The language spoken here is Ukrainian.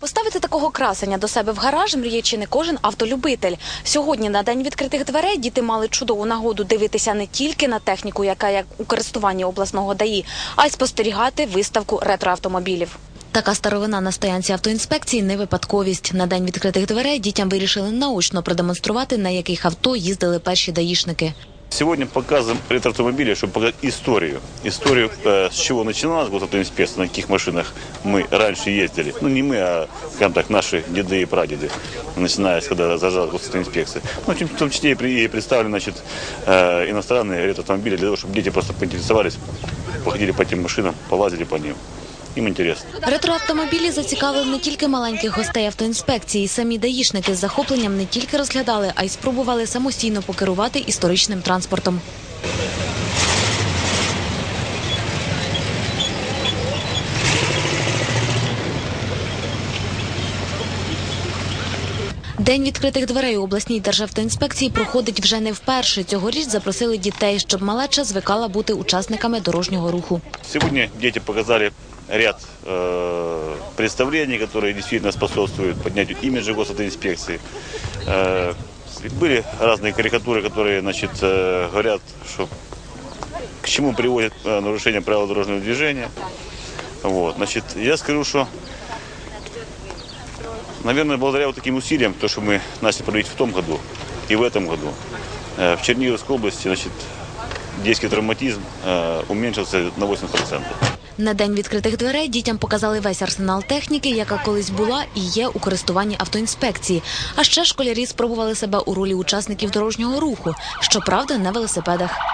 Поставити такого красення до себе в гараж мріє чи не кожен автолюбитель. Сьогодні на день відкритих дверей діти мали чудову нагоду дивитися не тільки на техніку, яка як у користуванні обласного ДАІ, а й спостерігати виставку ретроавтомобілів. Така старовина на стоянці автоінспекції не випадковість. На день відкритих дверей дітям вирішили наочно продемонструвати, на яких авто їздили перші даїшники. Сегодня показываем ретроавтомобили, чтобы показать историю. Историю, э, с чего начиналась госавтоинспекция, на каких машинах мы раньше ездили. Ну, не мы, а, скажем так, наши деды и прадеды, начиная с когда зажалась госавтоинспекция. Ну, в том- в том числе и при- и представлены, значит, э, иностранные ретроавтомобили для того, чтобы дети просто поинтересовались, походили по этим машинам, полазили по ним. Им интересно. Ретроавтомобілі зацікавили не тільки маленьких гостей автоінспекції. Самі даїшники з захопленням не тільки розглядали, а й спробували самостійно покерувати історичним транспортом. День відкритих дверей у обласній державтоінспекції проходить вже не вперше. Цьогоріч запросили дітей, щоб малеча звикала бути учасниками дорожнього руху. Сегодня дети показали ряд э, представлений, которые действительно способствуют поднятию имиджа госавтоинспекции. Э, были разные карикатуры, которые значит, э, говорят, что к чему приводит э, нарушение правил дорожного движения. Вот, значит, я скажу, что, наверное, благодаря вот таким усилиям, то, что мы начали проводить в том году и в этом году, э, в Черниговской области, значит, детский травматизм э, уменьшился на 80%. На день відкритих дверей дітям показали весь арсенал техніки, яка колись була і є у користуванні автоінспекції. А ще школярі спробували себе у ролі учасників дорожнього руху, щоправда, на велосипедах.